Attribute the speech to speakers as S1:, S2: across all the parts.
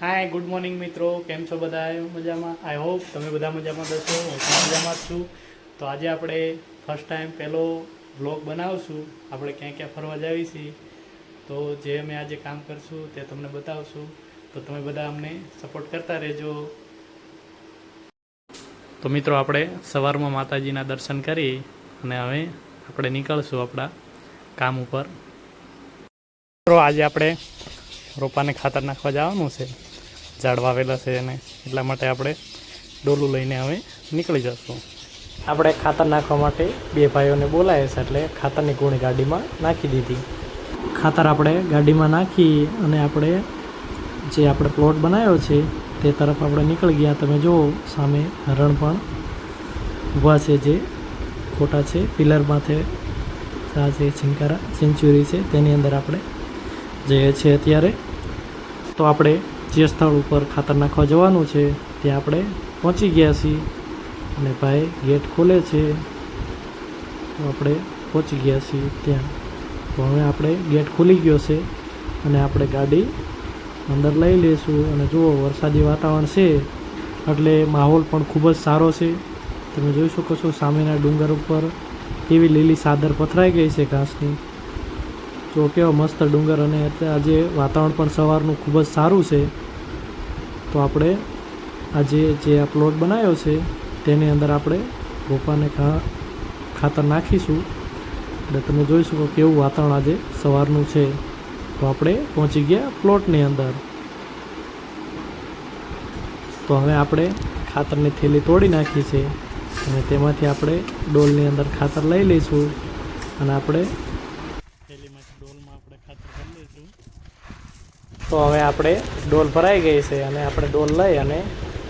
S1: Hi good morning મિત્રો. કેમ છો બધા મજામાં? આઈ હોપ તમે બધા મજામાં દશો હું પણ મજામાં જ છું. તો આજે આપણે ફર્સ્ટ ટાઈમ પહેલો વ્લોગ બનાવશું. આપણે ક્યાં ક્યાં ફરવા જાવી છીએ તો જે અમે આજે કામ કરશું તે તમને બતાવશું. તો તમે બધા અમને સપોર્ટ કરતા રહેજો. તો મિત્રો, આપણે સવારમાં માતાજીના દર્શન કરી અને હવે આપણે નીકળશું આપણા કામ ઉપર. મિત્રો આજે આપણે રોપાને ખાતર નાખવા જવાનું છે. ઝાડ વાવેલા છે એને. એટલા માટે આપણે ડોલું લઈને હવે નીકળી જશું. આપણે ખાતર નાખવા માટે બે ભાઈઓને બોલાવે છે એટલે ખાતરની ગુણી ગાડીમાં નાખી દીધી. ખાતર આપણે ગાડીમાં નાખી અને આપણે જે આપણે પ્લોટ બનાવ્યો છે તે તરફ આપણે નીકળી ગયા. તમે જુઓ, સામે હરણ પણ ઊભા છે જે ખોટા છે. પિલર માથે આ જે ચિંકારા સેન્ચ્યુરી છે, તેની અંદર આપણે જઈએ છીએ અત્યારે. તો આપણે જે સ્થળ ઉપર ખાતર નાખવા જવાનું છે, ત્યાં આપણે પહોંચી ગયા છીએ. અને ભાઈ, ગેટ ખોલે છે. તો આપણે પહોંચી ગયા છીએ ત્યાં. તો હવે આપણે ગેટ ખુલી ગયો છે અને આપણે ગાડી અંદર લઈ લઈશું. અને જુઓ, વરસાદી વાતાવરણ છે. એટલે માહોલ પણ ખૂબ જ સારો છે. તમે જોઈ શકો છો, સામેના ડુંગર ઉપર કેવી લીલી સાદર પથરાઈ ગઈ છે ઘાસની. જો કેવો મસ્ત ડુંગર અને આજે વાતાવરણ પણ સવારનું ખૂબ જ સારું છે. તો આપણે આજે જે આ પ્લોટ બનાવ્યો છે, તેની અંદર આપણે રોપાને ખાતર નાખીશું. એટલે તમે જોઈ શકો કેવું વાતાવરણ આજે સવારનું છે. તો આપણે પહોંચી ગયા પ્લોટની અંદર. તો હવે આપણે ખાતરની થેલી તોડી નાખી છે અને તેમાંથી આપણે ડોલની અંદર ખાતર લઈ લઈશું. અને આપણે થેલીમાંથી ડોલમાં આપણે ખાતર કરી લઈશું તો હવે આપણે ડોલ ભરાઈ ગઈ છે અને આપણે ડોલ લઈ અને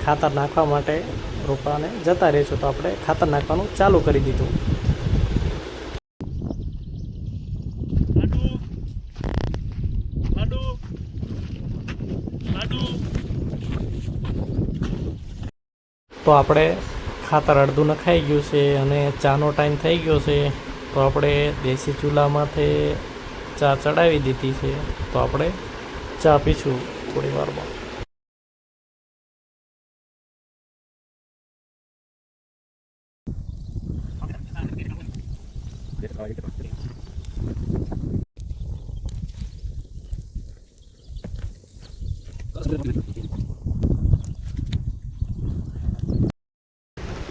S1: ખાતર નાખવા માટે રોપાને જતા રહીશું. તો આપણે ખાતર નાખવાનું ચાલુ કરી દીધું. તો આપણે ખાતર અડધું નખાઈ ગયું છે અને ચાનો ટાઈમ થઈ ગયો છે. તો આપણે દેશી ચૂલામાંથી ચા ચડાવી દીધી છે, તો આપણે ચા પીશું થોડી વારમાં.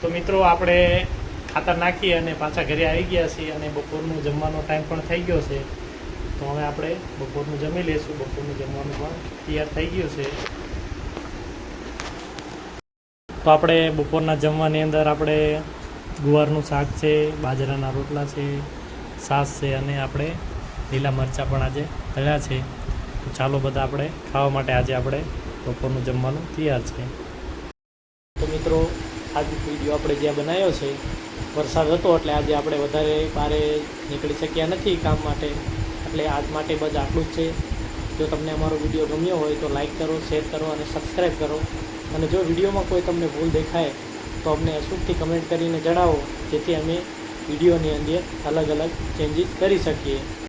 S1: તો મિત્રો, આપણે ખાતર નાખી અને પાછા ઘરે આવી ગયા છીએ અને બપોરનું જમવાનો ટાઈમ પણ થઈ ગયો છે. તો હવે આપણે બપોરનું જમી લઈશું. બપોરનું જમવાનું પણ તૈયાર થઈ ગયું છે. તો આપણે બપોરના જમવાની અંદર આપણે ગુવારનું શાક છે, બાજરાના રોટલા છે, છાશ છે અને આપણે લીલા મરચાં પણ આજે તળ્યા છે. તો ચાલો બધા આપણે ખાવા માટે આજે આપણે બપોરનું જમવાનું તૈયાર છે. તો મિત્રો, આજ વીડિયો આપણે જ્યાં બનાવ્યો છે, વરસાદ હતો એટલે આજે આપણે વધારે બારે નીકળી શક્યા નથી કામ માટે. એટલે આજ માટે બસ આટલું જ છે. જો તમને અમારો વીડિયો ગમ્યો હોય તો લાઈક કરો, શેર કરો અને સબસ્ક્રાઈબ કરો. અને જો વિડીયોમાં કોઈ તમને ભૂલ દેખાય તો અમને અચૂકથી કમેન્ટ કરીને જણાવો, જેથી અમે વિડીયોની અંદર અલગ અલગ ચેન્જીસ કરી શકીએ.